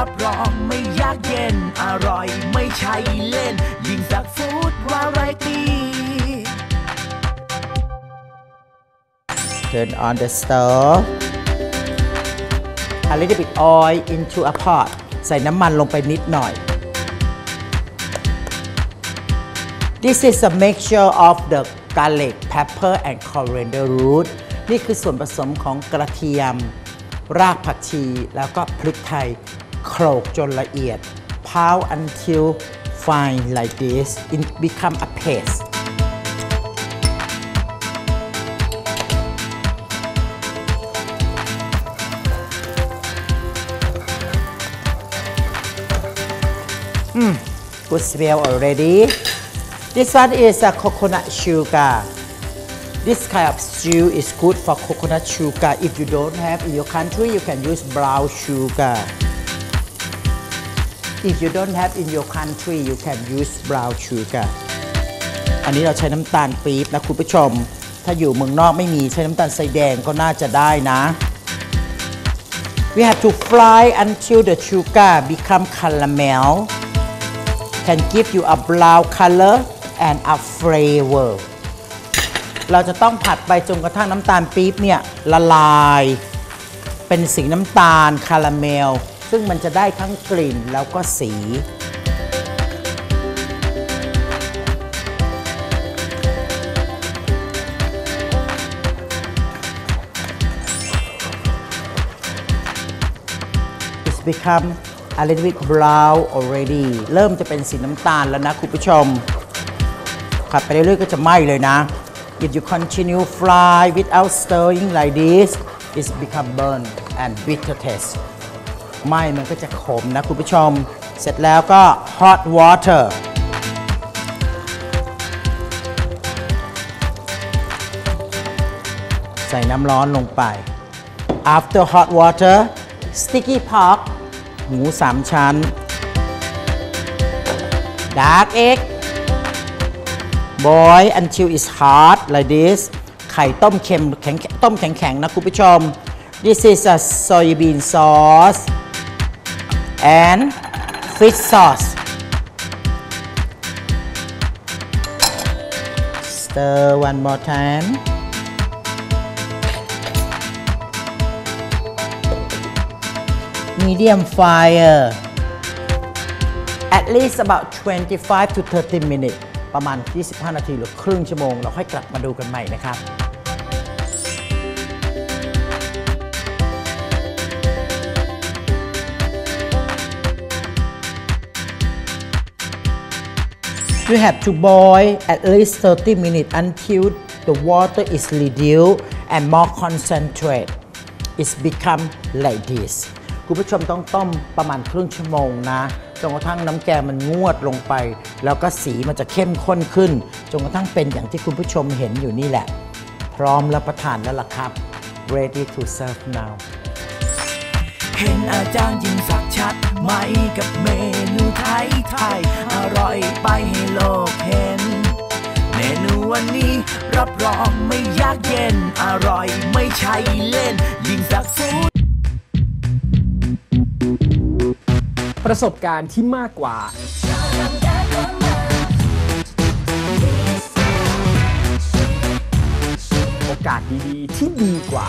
รับรองไม่ยากเย็น อร่อยไม่ใช่เล่น ยิ่งสักฟู้ดวาไรตี้ Turn on the stove a little bit oil into a pot ใส่น้ำมันลงไปนิดหน่อย This is a mixture of the garlic, pepper and coriander root นี่คือส่วนผสมของกระเทียม รากผักชี แล้วก็พริกไทย โขลกจนละเอียด pound until fine like this it become a paste good smell already. This one is a coconut sugar. This kind of stew is good for coconut sugar. If you don't have in your country, you can use brown sugar. If you don't have in your country, you can use brown sugar. อันนี้เราใช้น้ำตาลปี๊บนะคุณผู้ชม ถ้าอยู่เมืองนอกไม่มีใช้น้ำตาลทรายแดงก็น่าจะได้นะ We have to fry until the sugar become caramel. can give you a brown color and a flavor เราจะต้องผัดไปจนกระทั่งน้ำตาลปี๊บเนี่ยละลาย เป็นสีน้ำตาลคาราเมล ซึ่งมันจะได้ทั้งกลิ่นแล้วก็สี It's become a little bit brown already เริ่มจะเป็นสีน้ำตาลแล้วนะคุณผู้ชมผัดไปเรื่อยๆก็จะไหม้เลยนะ If you continue fry without stirring like this it's become burnt and bitter taste ไหม้มันก็จะขมนะคุณผู้ชม เสร็จแล้วก็ hot water ใส่น้ำร้อนลงไป after hot water sticky pork หมูสามชั้น dark egg boil until it's hard like this ไข่ต้มเค็มแข็งต้มแข็งๆนะคุณผู้ชม this is a soybean sauce and fish sauce stir one more time medium fire at least about 25 to 30 minutes ประมาณ 25 นาทีหรือครึ่งชั่วโมง เราค่อยกลับมาดูกันใหม่นะครับ You have to boil at least 30 minutes until the water is reduced and more concentrate. It's become like this. คุณผู้ชมต้องต้มประมาณครึ่งชั่วโมงนะ จนกระทั่งน้ำแกงมันงวดลงไป แล้วก็สีมันจะเข้มข้นขึ้น จนกระทั่งเป็นอย่างที่คุณผู้ชมเห็นอยู่นี่แหละ พร้อมรับประทานแล้วล่ะครับ ready to serve now เห็นอาจารย์ยิ่งสักชัดไหมกับเมนูไทยไทยอร่อยไปให้โลกเห็น เมนูวันนี้รับรองไม่ยากเย็น อร่อยไม่ใช่เล่น ยิ่งสักฟู้ดประสบการณ์ที่มากกว่า โอกาสดีๆที่ดีกว่า